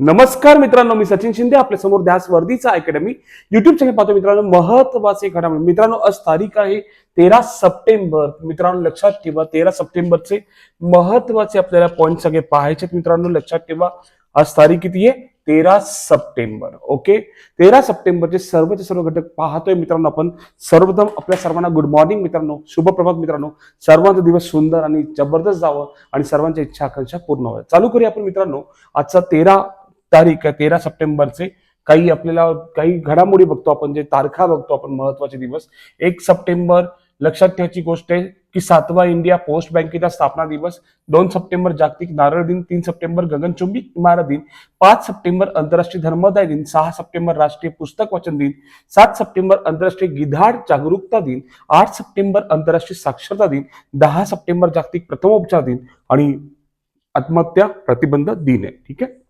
नमस्कार मित्रांनो मी सचिन शिंदे आपल्यासमोर ध्यास वर्दीचा अकॅडमी. युट्यूब चॅनल पाहतो मित्रांनो महत्त्वाचे घडामोडी. मित्रांनो आज तारीख आहे तेरा सप्टेंबर. मित्रांनो लक्षात ठेवा तेरा सप्टेंबरचे महत्त्वाचे आपल्याला पॉईंट सगळे पाहायचे मित्रांनो लक्षात ठेवा. आज तारीख किती आहे? तेरा सप्टेंबर. ओके तेरा सप्टेंबरचे सर्वचे सर्व घटक पाहतोय मित्रांनो आपण. सर्वप्रथम आपल्या सर्वांना गुड मॉर्निंग मित्रांनो. शुभप्रभात मित्रांनो. सर्वांचा दिवस सुंदर आणि जबरदस्त जावं आणि सर्वांच्या इच्छा आकांक्षा पूर्ण व्हाव्या चालू करूया आपण मित्रांनो. आजचा तेरा तारीख आहे तेरा सप्टेंबरचे. काही आपल्याला काही घडामोडी बघतो आपण जे तारखा बघतो आपण महत्त्वाचे दिवस. एक सप्टेंबर लक्षात ठेवायची गोष्ट आहे की सातवा इंडिया पोस्ट बँकेचा स्थापना दिवस. दोन सप्टेंबर जागतिक नारळ दिन तीन सप्टेंबर गगनचुंबी इमारत दिन. पाच सप्टेंबर आंतरराष्ट्रीय धर्मदाय दिन. सहा सप्टेंबर राष्ट्रीय पुस्तक वाचन दिन. सात सप्टेंबर आंतरराष्ट्रीय गिधाड जागरूकता दिन. आठ सप्टेंबर आंतरराष्ट्रीय साक्षरता दिन. दहा सप्टेंबर जागतिक प्रथमोपचार दिन. आणि आत्महत्या प्रतिबंध दिन आहे. ठीक आहे?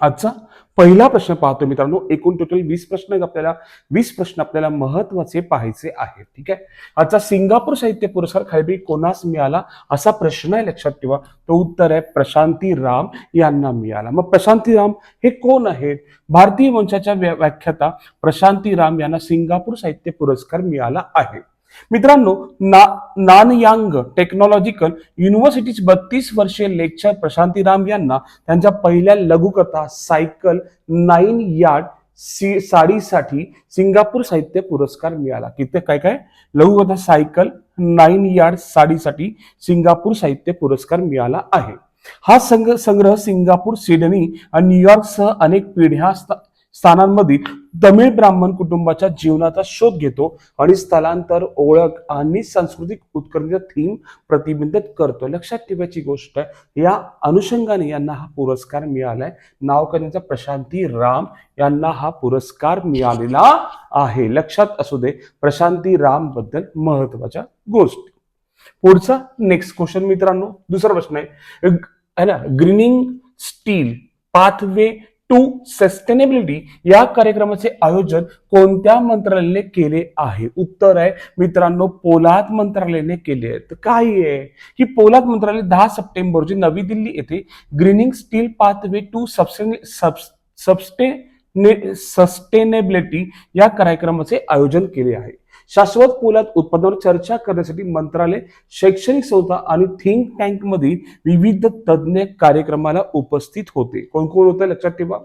आजचा पहिला प्रश्न पाहतो मित्रांनो. एकूण टोटल वीस प्रश्न आहेत आपल्याला. वीस प्रश्न आपल्याला महत्त्वाचे पाहायचे आहेत. ठीक आहे? आजचा सिंगापूर साहित्य पुरस्कार खालीपैकी कोणास मिळाला? असा प्रश्न आहे लक्षात ठेवा. तो उत्तर आहे प्रशांती राम यांना मिळाला. मग प्रशांती राम हे कोण आहेत? भारतीय वंशाच्या व्या- व्याख्याता प्रशांती राम यांना सिंगापूर साहित्य पुरस्कार मिळाला आहे. मित्रांनो ना नानयांग टेक्नॉलॉजिकल युनिव्हर्सिटीज बत्तीस वर्षे लेक्चर प्रशांती राम यांना त्यांच्या पहिल्या लघुकथा सायकल नाईन यार्ड सी साडीसाठी सिंगापूर साहित्य पुरस्कार मिळाला. किती काय काय? लघुकथा सायकल नाईन यार्ड साडीसाठी सिंगापूर साहित्य पुरस्कार मिळाला आहे. हा संग संग्रह सिंगापूर सिडनी आणि न्यूयॉर्कसह अनेक पिढ्या स्थानांमध्ये स्थानांमधील तमिळ ब्राह्मण कुटुंबाच्या जीवनाचा शोध घेतो आणि स्थलांतर ओळख आणि सांस्कृतिक उत्कर्ष थीम प्रतिबिंबित करतो. लक्षात ठेवायची गोष्ट आहे या अनुषंगाने यांना हा पुरस्कार मिळालाय. नाव करण्याचा प्रशांती राम यांना हा पुरस्कार मिळालेला आहे. लक्षात असू दे प्रशांती रामबद्दल महत्त्वाच्या गोष्टी. पुढचा नेक्स्ट क्वेश्चन मित्रांनो दुसरा प्रश्न आहे. ना greening steel pathway to sustainability या कार्यक्रमाचे आयोजन कोणत्या मंत्रालयाने केले आहे? उत्तर आहे मित्रांनो पोलाद मंत्रालयाने केले आहे तर काय आहे? ही पोलाद मंत्रालय दहा सप्टेंबर रोजी नवी दिल्ली येथे ग्रीनिंग स्टील पाथवे टू सबस्टे सस्टेनेबिलिटी या कार्यक्रमाचे आयोजन केले आहे. शाश्वत पोलाद उत्पादनावर चर्चा करण्यासाठी मंत्रालय शैक्षणिक संस्था आणि थिंक टँकमध्ये विविध तज्ज्ञ कार्यक्रमाला उपस्थित होते. कोण कोण होतं लक्षात ठेवा.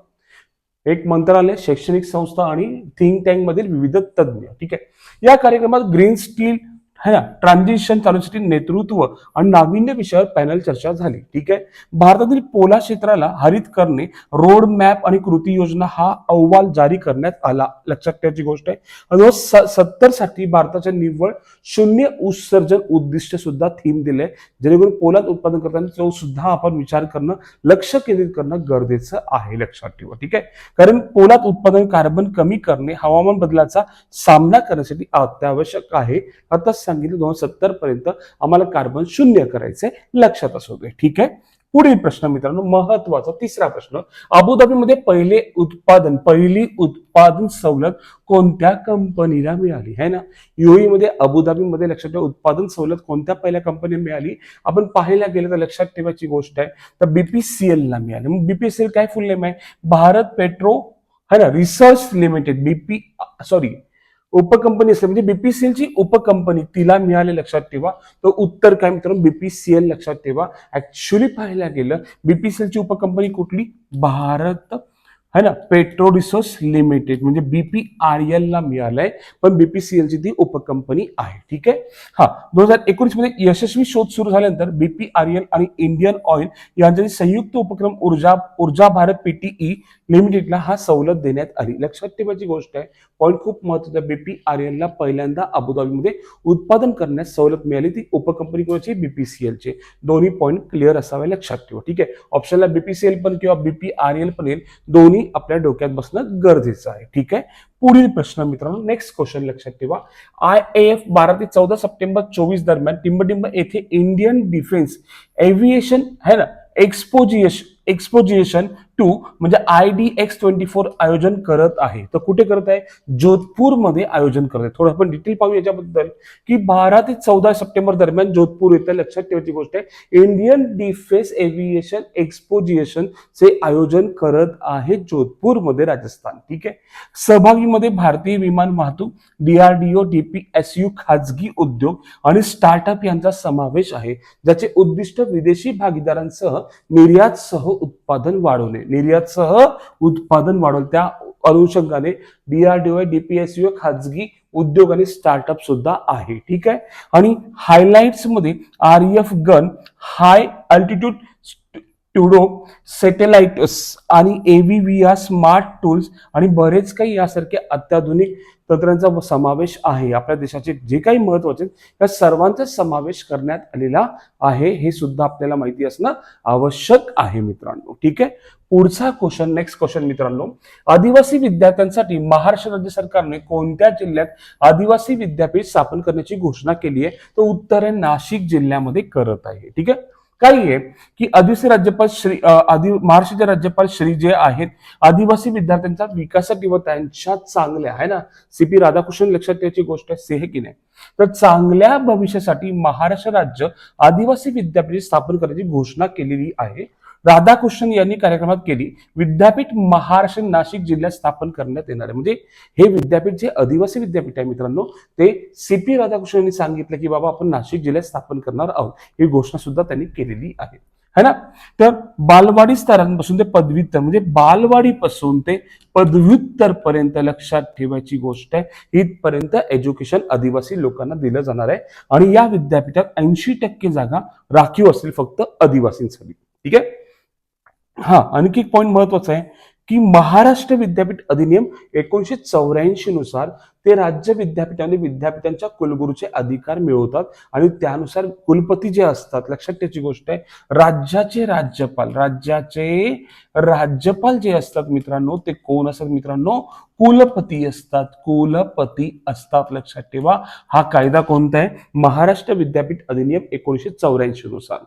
एक मंत्रालय शैक्षणिक संस्था आणि थिंक टँक मधील विविध तज्ज्ञ. ठीक आहे. या कार्यक्रमात ग्रीन स्टील है ना? ट्रान्झिशन चालवण्यासाठी नेतृत्व आणि नाविन्य विषयावर पॅनल चर्चा झाली. ठीक आहे? भारतातील पोला क्षेत्राला हरित करणे रोड मॅप आणि कृती योजना हा अहवाल जारी करण्यात आला. लक्षात ठेवायची गोष्ट आहे. सत्तरसाठी भारताच्या निव्वळ शून्य उत्सर्जन उद्दिष्ट सुद्धा थीम दिले. जेणेकरून पोलाद उत्पादन करताना तो सुद्धा आपण विचार करणं लक्ष केंद्रित करणं गरजेचं आहे. लक्षात ठेवा. ठीक आहे? कारण पोलाद उत्पादन कार्बन कमी करणे हवामान बदलाचा सामना करण्यासाठी अत्यावश्यक आहे. आता सांगितलं दोन सत्तर पर्यंत आम्हाला कार्बन शून्य करायचंय. लक्षात असू दे. ठीक आहे? पुढील प्रश्न मित्रांनो महत्त्वाचा तिसरा प्रश्न. अबुधाबीमध्ये पहिले उत्पादन पहिली उत्पादन सवलत कोणत्या कंपनीला मिळाली? है ना? युएई मध्ये अबुधाबीमध्ये लक्षात ठेवा उत्पादन सवलत कोणत्या पहिल्या कंपनीला मिळाली? आपण पाहायला गेलं तर लक्षात ठेवायची गोष्ट आहे तर बीपीसीएल ला मिळाली. मग बीपीसीएल काय फुल नेम आहे? भारत पेट्रो है ना? रिसर्च लिमिटेड बीपी सॉरी उपकंपनी असते म्हणजे बीपीसीएल ची उपकंपनी तिला मिळाले लक्षात ठेवा. तर उत्तर काय मित्रांनो बीपीसीएल लक्षात ठेवा. ऍक्च्युली पाहायला गेलं बीपीसीएल ची उपकंपनी कुठली? भारत है ना? पेट्रो रिसोर्स लिमिटेड म्हणजे बीपीआरएल ला मिळालंय पण बीपीसीएल ची ती उपकंपनी आहे ठीक आहे? हा दोन हजार एकोणीसमध्ये यशस्वी शोध सुरू झाल्यानंतर बीपीआरएल आणि इंडियन ऑइल यांच्या संयुक्त उपक्रम ऊर्जा ऊर्जा भारत पीटीई लिमिटेडला हा सवलत देण्यात आली. लक्षात ठेवायची गोष्ट आहे पॉईंट खूप महत्त्वाचा बीपीआरएल ला पहिल्यांदा अबुधाबीमध्ये उत्पादन करण्यास सवलत मिळाली. ती उपकंपनी कोणाची? बीपीसीएल चे. दोन्ही पॉईंट क्लिअर असावे लक्षात ठेवा ठीक आहे? ऑप्शनला बीपीसीएल पण किंवा बीपीआरएल पण येईल. दोन्ही आपल्या डोक्यात बसणं गरजेचं आहे. ठीक आहे? पुढील प्रश्न मित्रांनो नेक्स्ट क्वेश्चन लक्षात ठेवा. आय एफ बारा ते चौदा सप्टेंबर चोवीस दरम्यान टिंबटिंब येथे इंडियन डिफेन्स एव्हिएशन है ना? एक्सपोजिएशन एक्सपोजिएशन टू म्हणजे I D X twenty four आयोजन करत आहे. तर कुठे करत आहे? जोधपूरमध्ये आयोजन करत आहे. थोडं आपण डिटेल पाहू याच्याबद्दल. की बारा ते चौदा सप्टेंबर दरम्यान जोधपूर येथे लक्षात ठेवायची गोष्ट आहे इंडियन डिफेन्स एव्हिएशन एक्सपोजिएशन चे आयोजन करत आहे जोधपूरमध्ये राजस्थान. ठीक आहे? सहभागीमध्ये भारतीय विमान वाहतूक डीआरडीओ डीपीएसयू खाजगी उद्योग आणि स्टार्टअप यांचा समावेश आहे ज्याचे उद्दिष्ट विदेशी भागीदारांसह निर्यातसह उत्पादन वाढवणे. निर्यातसह उत्पादन वाढवलं. त्या अनुषंगाने डीआरडीओ डीपीएसयू खाजगी उद्योग आणि स्टार्टअप सुद्धा आहे. ठीक आहे? आणि हायलाइट्समध्ये R F gun high altitude ट्युडो satellite आणि एव्हीव्हीआर स्मार्ट टूल्स आणि बरेच काही यासारखे अत्याधुनिक तंत्रांचा समावेश आहे. आपल्या देशाचे जे काही महत्त्वाचे आहेत, त्या सर्वांचा समावेश करण्यात आलेला आहे. हे सुद्धा आपल्याला माहिती असणं आवश्यक आहे मित्रांनो. ठीक आहे? पुढचा क्वेश्चन नेक्स्ट क्वेश्चन मित्रांनो. आदिवासी विद्यार्थ्यांसाठी महाराष्ट्र राज्य सरकारने कोणत्या जिल्ह्यात आदिवासी विद्यापीठ स्थापन करण्याची घोषणा केली आहे? तर उत्तर आहे नाशिक जिल्ह्यामध्ये करत आहे. ठीक आहे? काही आहे की आदिवासी राज्यपाल श्री आदि महाराष्ट्राचे राज्यपाल श्री जे आहेत आदिवासी विद्यार्थ्यांच्या विकासासाठी किंवा त्यांच्या चांगल्या आहे ना? सी पी राधाकृष्णन लक्षात त्याची गोष्ट आहे सेह की नाही? तर चांगल्या भविष्यासाठी महाराष्ट्र राज्य आदिवासी विद्यापीठ स्थापन करण्याची घोषणा केलेली आहे. राधाकृष्णन यांनी कार्यक्रमात केली. विद्यापीठ महाराष्ट्र नाशिक जिल्ह्यात स्थापन करण्यात येणार आहे. म्हणजे हे विद्यापीठ जे आदिवासी विद्यापीठ आहे मित्रांनो ते सी पी राधाकृष्णन यांनी सांगितलं की बाबा आपण नाशिक जिल्ह्यात स्थापन करणार आहोत. ही घोषणा सुद्धा त्यांनी केलेली आहे. है ना? तर बालवाडी स्तरांपासून ते पदव्युत्तर म्हणजे बालवाडीपासून ते पदव्युत्तर पर्यंत लक्षात ठेवायची गोष्ट आहे. इथपर्यंत एज्युकेशन आदिवासी लोकांना दिलं जाणार आहे. आणि या विद्यापीठात ऐंशी टक्के जागा राखीव असतील फक्त आदिवासींसाठी. ठीक आहे? हा आणखी एक पॉईंट महत्त्वाचा आहे की महाराष्ट्र विद्यापीठ अधिनियम एकोणीशे चौऱ्याऐंशी नुसार ते राज्य विद्यापीठाने विद्यापीठांच्या कुलगुरूचे अधिकार मिळवतात आणि त्यानुसार कुलपती जे असतात लक्षात ठेवायची गोष्ट आहे राज्याचे राज्यपाल राज्याचे राज्यपाल जे असतात मित्रांनो ते कोण असतात मित्रांनो? कुलपती असतात कुलपती असतात लक्षात ठेवा. हा कायदा कोणता आहे? महाराष्ट्र विद्यापीठ अधिनियम एकोणीशे चौऱ्याऐंशी नुसार.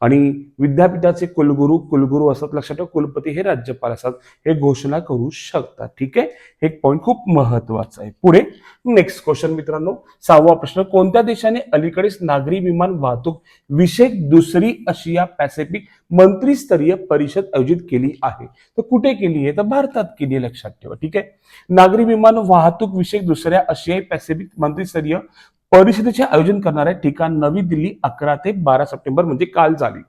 आणि विद्यापीठाचे कुलगुरू कुलगुरू असतात लक्षात ठेवा कुलपती हे राज्यपाल असतात हे घोषणा करू शकतात. ठीक आहे? हे एक पॉईंट खूप महत्त्वाचा आहे. पुढे नेक्स्ट क्वेश्चन मित्रांनो. सहावा प्रश्न कोणत्या देशाने अलीकडेच नागरी विमान वाहतूक विषयक दुसरी आशिया पॅसिफिक मंत्रीस्तरीय परिषद आयोजित केली आहे? तर कुठे केली आहे? तर भारतात केली आहे लक्षात ठेवा ठीक आहे? नागरी विमान वाहतूक विषयक दुसऱ्या आशियाई पॅसिफिक मंत्रीस्तरीय परिषदेचे आयोजन करणारे ठिकाण नवी दिल्ली अकरा ते बारा सप्टेंबर म्हणजे काल झाली.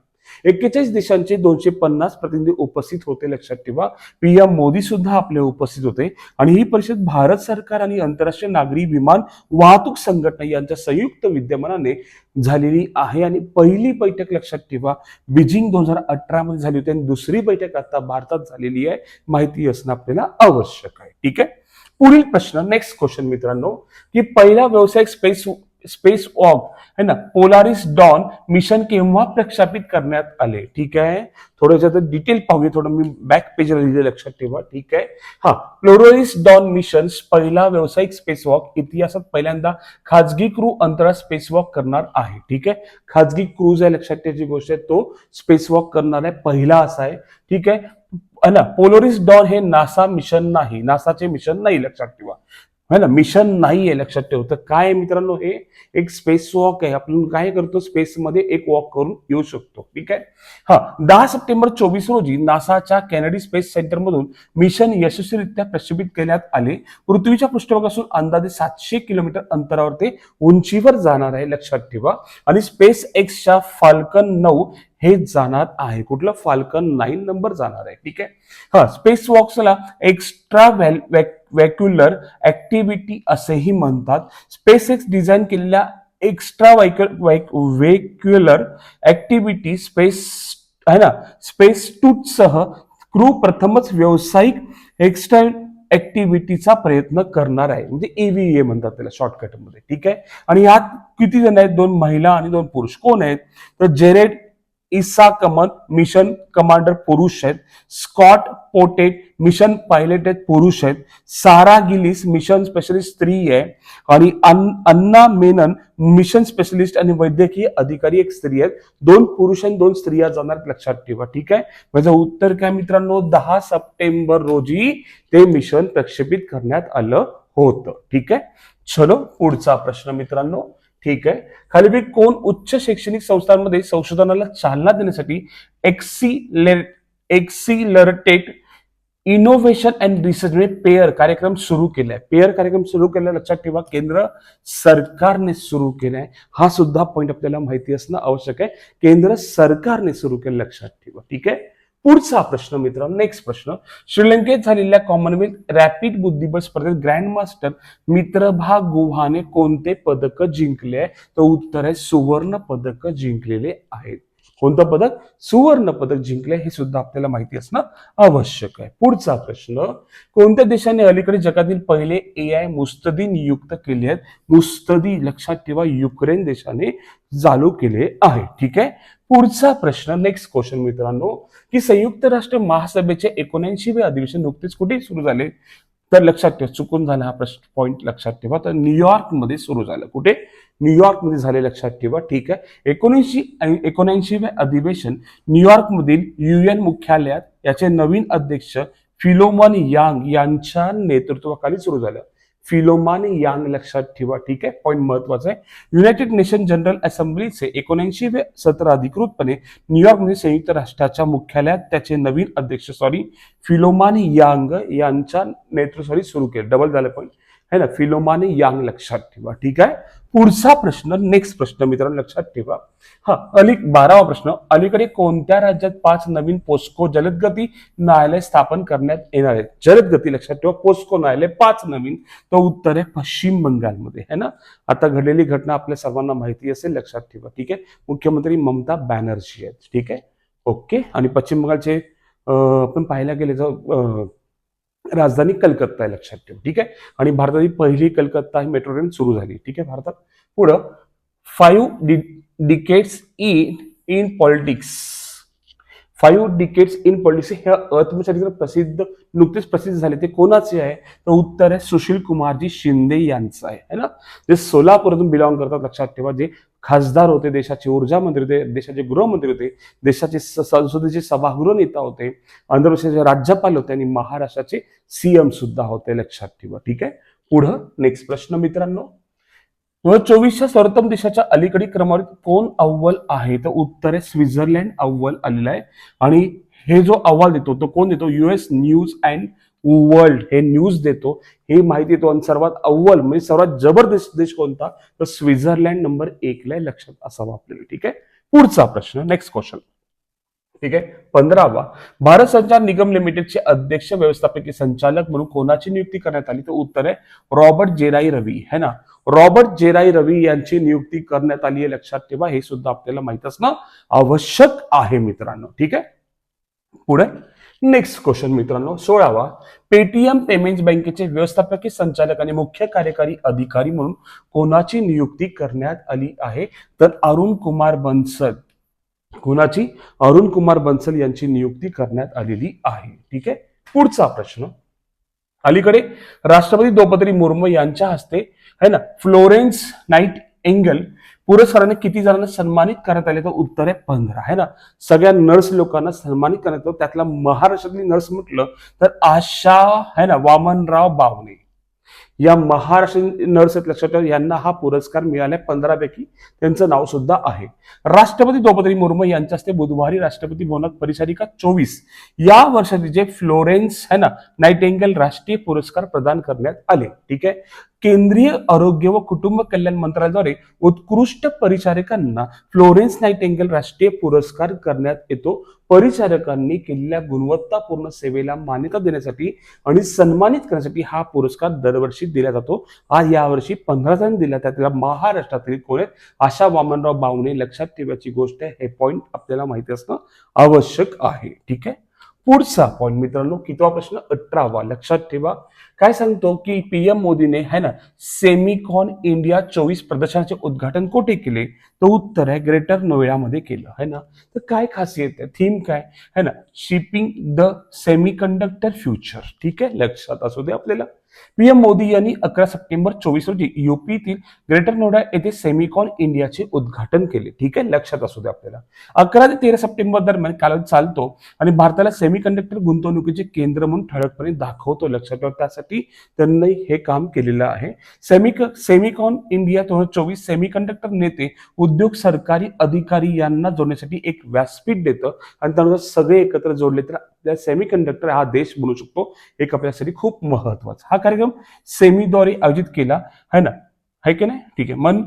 एक्केचाळीस देशांचे दोनशे पन्नास प्रतिनिधी उपस्थित होते लक्षात ठेवा. पीएम मोदी सुद्धा आपले उपस्थित होते. आणि ही परिषद भारत सरकार आणि आंतरराष्ट्रीय नागरी विमान वाहतूक संघटना यांच्या संयुक्त विद्यमानाने झालेली आहे. आणि पहिली बैठक लक्षात ठेवा बीजिंग दोन हजार अठरा मध्ये झाली होती. आणि दुसरी बैठक आता भारतात झालेली आहे. माहिती असणं आपल्याला आवश्यक आहे. ठीक आहे? पुढील प्रश्न नेक्स्ट क्वेश्चन मित्रांनो की पहिला व्यावसायिक स्पेस स्पेस वॉक है ना पोलारिस डॉन मिशन केव्हा प्रक्षापित करण्यात आले? ठीक आहे? थोडं डिटेल पाहूया थोडं मी बॅक पेजला लिहिले लक्षात ठेवा ठीक आहे? हा प्लोरिस डॉन मिशन पहिला व्यावसायिक स्पेस वॉक इतिहासात पहिल्यांदा खाजगी क्रू अंतराळ स्पेस वॉक करणार आहे ठीक आहे? खाजगी क्रूज आहे लक्षात ठेवायची गोष्ट आहे तो स्पेस वॉक करणार आहे पहिला असा आहे ठीक आहे? ना पोलोरिस डॉन हे नासा मिशन नाही नासाचे मिशन नाही लक्षात ठेवा. है ना? मिशन नाही आहे लक्षात ठेव. तर काय मित्रांनो? हे एक स्पेस वॉक आहे. आपण काय करतो? स्पेसमध्ये एक वॉक करून येऊ शकतो. ठीक आहे? हा. दहा सप्टेंबर चोवीस रोजी नासाच्या कॅनडी स्पेस सेंटरमधून मिशन यशस्वीरित्या प्रक्षेपित करण्यात आले. पृथ्वीच्या पृष्ठभागापासून अंदाजे सातशे किलोमीटर अंतरावर ते उंचीवर जाणार आहे लक्षात ठेवा. आणि स्पेस एक्सच्या फाल्कन नऊ हे जाणार आहे. कुठलं? फाल्कन नाईन नंबर जाणार आहे. ठीक आहे? हा. स्पेस वॉक्सला एक्स्ट्रा व्हॅल व्हॅक्युलर ऍक्टिव्हिटी असेही म्हणतात. स्पेस एक्स डिझाईन केलेल्या एक्स्ट्रा व्हेक्युलर ऍक्टिव्हिटी स्पेस आहे ना? स्पेस टूटसह क्रू प्रथमच व्यावसायिक एक्स्ट्रा ऍक्टिव्हिटीचा प्रयत्न करणार आहे. म्हणजे एव्हीए म्हणतात त्याला शॉर्टकटमध्ये ठीक आहे? आणि यात किती जण आहेत? दोन महिला आणि दोन पुरुष. कोण आहेत? तर Jared Isaacman mission commander पुरुष आहेत. स्कॉट पोटेट मिशन पायलट आहेत पुरुष आहेत. सारा गिलिस मिशन स्पेशलिस्ट स्त्री आहे. आणि अन्ना मेनन मिशन स्पेशलिस्ट आणि वैद्यकीय अधिकारी एक स्त्री आहेत. दोन पुरुष आणि दोन स्त्रिया जाणार लक्षात ठेवा ठीक आहे? माझं उत्तर काय मित्रांनो? दहा सप्टेंबर रोजी ते मिशन प्रक्षेपित करण्यात आलं होतं ठीक आहे? चलो पुढचा प्रश्न मित्रांनो. ठीक आहे. खाली कोण उच्च शैक्षणिक संस्थांमध्ये संशोधनाला चालना देण्यासाठी accelerate accelerate innovation and research म्हणजे पेअर कार्यक्रम सुरू केलाय. पेअर कार्यक्रम सुरू केलाय लक्षात ठेवा केंद्र सरकारने सुरू केलाय. हा सुद्धा पॉईंट आपल्याला माहिती असणं आवश्यक आहे. केंद्र सरकारने सुरू केलं लक्षात ठेवा. ठीक आहे? पुढचा प्रश्न मित्रांनो नेक्स्ट प्रश्न. श्रीलंकेत झालेल्या कॉमनवेल्थ रॅपिड बुद्धिबळ स्पर्धेत ग्रँड मास्टर मित्रभा गुहाने कोणते पदक जिंकले आहे तर उत्तर आहे सुवर्ण पदक जिंकलेले आहेत. कोणतं पदक? सुवर्ण पदक जिंकले हे सुद्धा आपल्याला माहिती असणं आवश्यक आहे. पुढचा प्रश्न कोणत्या देशाने अलीकडे जगातील पहिले ए आय मुस्तदी नियुक्त केले आहेत? मुस्तदी लक्षात ठेवा युक्रेन देशाने चालू केले आहे. ठीक आहे? पुढचा प्रश्न नेक्स्ट क्वेश्चन मित्रांनो की संयुक्त राष्ट्र महासभेचे एकोणऐंशीवे अधिवेशन नुकतेच कुठे सुरू झाले? तर लक्षात ठेवा चुकून झाला हा प्रश्न. पॉईंट लक्षात ठेवा. तर न्यूयॉर्कमध्ये सुरू झालं. कुठे? न्यूयॉर्कमध्ये झाले लक्षात ठेवा. ठीक आहे? एकोणऐंशी एकोणऐंशीवे अधिवेशन न्यूयॉर्कमधील युएन मुख्यालयात याचे नवीन अध्यक्ष फिलोमन यांग यांच्या नेतृत्वाखाली सुरू झालं. फिलोमान यांग लक्षात ठेवा ठीक आहे? पॉईंट महत्त्वाचा आहे. युनायटेड नेशन जनरल असेंब्लीचे एकोणऐंशीवे सत्र अधिकृतपणे न्यूयॉर्कमध्ये संयुक्त राष्ट्राच्या मुख्यालयात त्याचे नवीन अध्यक्ष सॉरी फिलोमान यांग यांच्या नेतृत्वाखाली सुरू केले. डबल झालं पण है ना फिलोमाने यांग लक्षात ठेवा ठीक आहे? पुढचा प्रश्न नेक्स्ट प्रश्न मित्रांनो लक्षात ठेवा. हा अली बारावा प्रश्न. अलीकडे कोणत्या राज्यात पाच नवीन पोस्को जलदगती न्यायालय स्थापन करण्यात येणार आहेत जलदगती लक्षात ठेवा पोस्को न्यायालय पाच नवीन तो उत्तर आहे पश्चिम बंगालमध्ये है ना? आता घडलेली घटना आपल्या सर्वांना माहिती असेल लक्षात ठेवा ठीक आहे? मुख्यमंत्री ममता बॅनर्जी आहेत ठीक आहे? ओके आणि पश्चिम बंगालचे आपण पाहायला गेले तर राजधानी कलकत्ता आहे लक्षात ठेवा. ठीक आहे? आणि भारताची पहिली कलकत्ता ही मेट्रो ट्रेन सुरू झाली. ठीक आहे भारतात? पुढं five decades in in politics five decades in politics हे अर्थशास्त्र प्रसिद्ध नुकतेच प्रसिद्ध झाले. ते कोणाचे आहे? तर उत्तर आहे सुशील कुमारजी शिंदे यांचं आहे. है ना? जे सोलापूरातून बिलॉंग करतात लक्षात ठेवा. जे खासदार होते देशाचे ऊर्जा मंत्री होते देशाचे गृहमंत्री होते देशाचे संसदेचे सभागृह नेता होते आंध्र प्रदेशचे राज्यपाल होते आणि महाराष्ट्राचे सीएम सुद्धा होते लक्षात ठेवा ठीक आहे? पुढं नेक्स्ट प्रश्न मित्रांनो. व चोवीसच्या सर्वोत्तम देशाच्या अलीकडील क्रमवारीत कोण अव्वल आहे? तर उत्तर आहे स्वित्झर्लंड अव्वल आलेला आहे. आणि हे जो अहवाल देतो तो कोण देतो? युएस न्यूज अँड वर्ल्ड हे न्यूज देतो हे माहिती तो आणि सर्वात अव्वल म्हणजे सर्वात जबरदस्त देश कोणता? तर स्वित्झर्लंड नंबर एकला आहे, लक्षात असावा आपल्याला ठीक आहे? पुढचा प्रश्न नेक्स्ट क्वेश्चन ठीक आहे? पंधरावा भारत संचार निगम लिमिटेडचे अध्यक्ष व्यवस्थापकीय संचालक म्हणून कोणाची नियुक्ती करण्यात आली? तर उत्तर आहे रॉबर्ट जेराई रवी है ना? रॉबर्ट जेराई रवी यांची नियुक्ती करण्यात आली आहे लक्षात ठेवा. हे सुद्धा आपल्याला माहीत असणं आवश्यक आहे मित्रांनो ठीक आहे? पुढे. नेक्स्ट क्वेश्चन मित्रांनो. सोळावा. पेटीएम पेमेंट्स बँकेचे व्यवस्थापकीय संचालक आणि मुख्य कार्यकारी अधिकारी म्हणून कोणाची नियुक्ती करण्यात आली आहे? तर अरुण कुमार बन्सल. कोणाची? अरुण कुमार बन्सल यांची नियुक्ती करण्यात आलेली आहे. ठीक आहे? पुढचा प्रश्न. अलीकडे राष्ट्रपती द्रौपदी मुर्मू यांच्या हस्ते है ना फ्लोरेन्स नाईट एंगल पुरस्काराने किती जणांना सन्मानित करण्यात आले तर उत्तर आहे पंधरा आहे ना? सगळ्या नर्स लोकांना सन्मानित करण्यात आलं. त्यातला महाराष्ट्रातली नर्स म्हटलं तर आशा है ना? वामनराव बावणे या महाराष्ट्र नर्स आहेत लक्षात ठेवा यांना हा पुरस्कार मिळाला पंधरा पैकी त्यांचं नाव सुद्धा आहे. राष्ट्रपती द्रौपदी मुर्मू यांच्या हस्ते बुधवारी राष्ट्रपती भवनात परिचारिका चोवीस. या वर्षाचे जे फ्लोरेन्स है ना? नाईटेंगल राष्ट्रीय पुरस्कार प्रदान करण्यात आले. ठीक आहे? केंद्रीय आरोग्य व कुटुंब कल्याण मंत्रालयाद्वारे उत्कृष्ट परिचारिकांना फ्लोरेन्स नाईटेंगल राष्ट्रीय पुरस्कार करण्यात येतो. परिचारकांनी केलेल्या गुणवत्तापूर्ण सेवेला मान्यता देण्यासाठी आणि सन्मानित करण्यासाठी हा पुरस्कार दरवर्षी दिला जातो. हा यावर्षी पंधरा जण दिला त्यातला महाराष्ट्रातील कोण आहेत? आशा वामनराव बावणे लक्षात ठेवायची गोष्ट आहे. हे पॉईंट आपल्याला माहिती असणं आवश्यक आहे. ठीक आहे? पुढचा पॉईंट मित्रांनो कितवा प्रश्न? अठरावा. लक्षात ठेवा. काय सांगतो की पीएम मोदीने है ना सेमिकॉन इंडिया चोवीस प्रदर्शनाचे उद्घाटन कुठे केले? तर उत्तर आहे ग्रेटर नोएडामध्ये केलं है ना. तर काय खासियत आहे? थीम काय? है ना shaping the semiconductor future ठीक आहे? लक्षात असू दे आपल्याला. पीएम मोदी यांनी अकरा सप्टेंबर चोवीस रोजी युपीतील ग्रेटर नोएडा येथे सेमिकॉन इंडियाचे उद्घाटन केले. ठीक आहे? लक्षात असू दे आपल्याला. अकरा ते तेरा सप्टेंबर दरम्यान कालावधी चालतो आणि भारताला सेमीकंडक्टर गुंतवणुकीचे केंद्र म्हणून ठळकपणे दाखवतो लक्षात ठेवा. त्यासाठी त्यांनी हे काम केलेलं आहे. सेमिक सेमिकॉन इंडिया दोन हजार चोवीस सेमीकंडक्टर नेते उद्योग सरकारी अधिकारी यांना जोडण्यासाठी एक व्यासपीठ देतं आणि त्यानुसार सगळे एकत्र जोडले तर आपल्या सेमीकंडक्टर हा देश बनू शकतो. एक आपल्यासाठी खूप महत्त्वाचा. हा कार्यक्रम सेमीद्वारे आयोजित केला. है ना? है की नाही? ठीक आहे. मन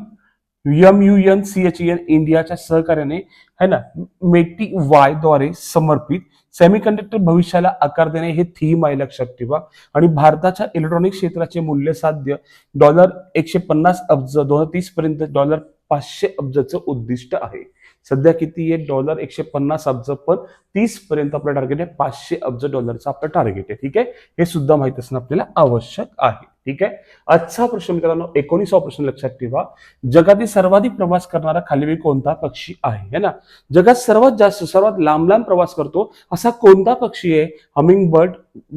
M U N C H N इंडियाच्या सहकार्याने है ना? मेटी वायद्वारे समर्पित सेमीकंडक्टर भविष्याला आकार देणे हे थीम आहे लक्षात ठेवा. आणि भारताच्या इलेक्ट्रॉनिक क्षेत्राचे मूल्य साध्य डॉलर एकशे पन्नास अब्ज दोन हजार तीस पर्यंत डॉलर पाचशे अब्जाचं उद्दिष्ट आहे. सध्या किती आहे? डॉलर एकशे पन्नास अब्ज पण तीस पर्यंत आपलं टार्गेट आहे. पाचशे अब्ज डॉलरचं आपलं टार्गेट आहे. ठीक आहे? हे सुद्धा माहीत असणं आपल्याला आवश्यक आहे. ठीक आहे? आजचा प्रश्न मित्रांनो एकोणीसवा प्रश्न लक्षात ठेवा. जगातील सर्वाधिक प्रवास करणारा खालील कोणता पक्षी आहे? है ना? जगात सर्वात जास्त सर्वात लांब लांब प्रवास करतो असा कोणता पक्षी आहे? Hummingbird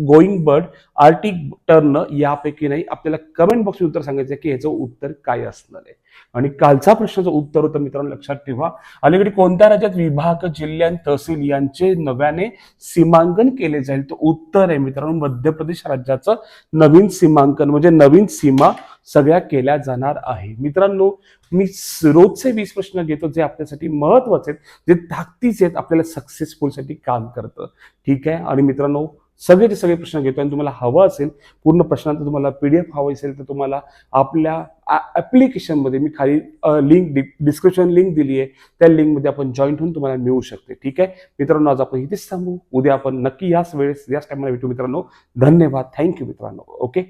going bird Arctic tern यापैकी नाही. आपल्याला कमेंट बॉक्स उत्तर सांगायचं की ह्याचं उत्तर काय असणार आहे. आणि कालचा प्रश्नाचं उत्तर होतं मित्रांनो लक्षात ठेवा. अलीकडे कोणत्या राज्यात विभाग जिल्ह्यां तहसील यांचे नव्याने सीमांकन केले जाईल? तर उत्तर आहे मित्रांनो मध्य प्रदेश राज्याचं नवीन सीमांकन म्हणजे नवीन सीमा सगळ्या केल्या जाणार आहे. मित्रांनो मी रोजचे वीस प्रश्न घेतो जे आपल्यासाठी महत्त्वाचे आहेत जे ताकदीचे आहेत आपल्याला सक्सेसफुलसाठी काम करतं. ठीक आहे? आणि मित्रांनो सगळेचे सगळे प्रश्न घेतो आणि तुम्हाला हवं असेल पूर्ण प्रश्नांचं तुम्हाला पी डी एफ हवं असेल तर तुम्हाला आपल्या ॲप्लिकेशनमध्ये मी खाली लिंक डिस्क्रिप्शन लिंक दिली आहे. त्या लिंकमध्ये आपण जॉईंट होऊन तुम्हाला मिळू शकते. ठीक आहे? मित्रांनो आज आपण इथेच थांबू. उद्या आपण नक्की याच वेळेस याच टायमाला भेटू मित्रांनो. धन्यवाद. थँक्यू मित्रांनो. ओके